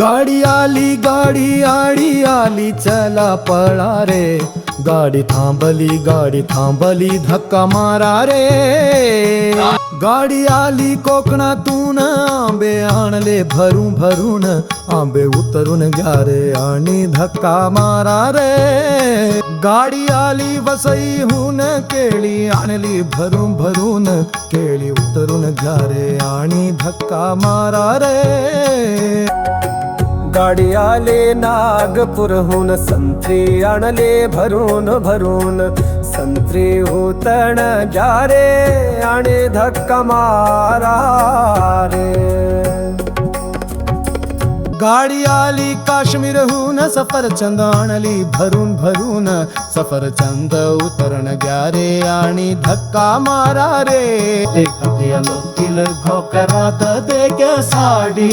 गाडी आली गाडी आडी आली चला पळा रे. गाडी थांबली गाडी थांबली धक्का मारा रे. गाडी आली कोकणातून आंबे आणले भरून भरून. आंबे उतरून घ्या रे आणि धक्का मारा रे. गाडी आली वसईहून केळी आणली भरून भरून. केळी उतरून घ्या रे आणि धक्का मारा रे. गाडी आले नागपूरहून संत्री आणले भरून भरून. संत्री उतण जारे आणि धक्का मारा रे. गाडी आली काश्मीरहून सफरचंद आणली भरून भरून. सफरचंद उतरण ग्या रे आणि धक्का मारा रे. एखाद्या लोकील घोकरात दे साडी.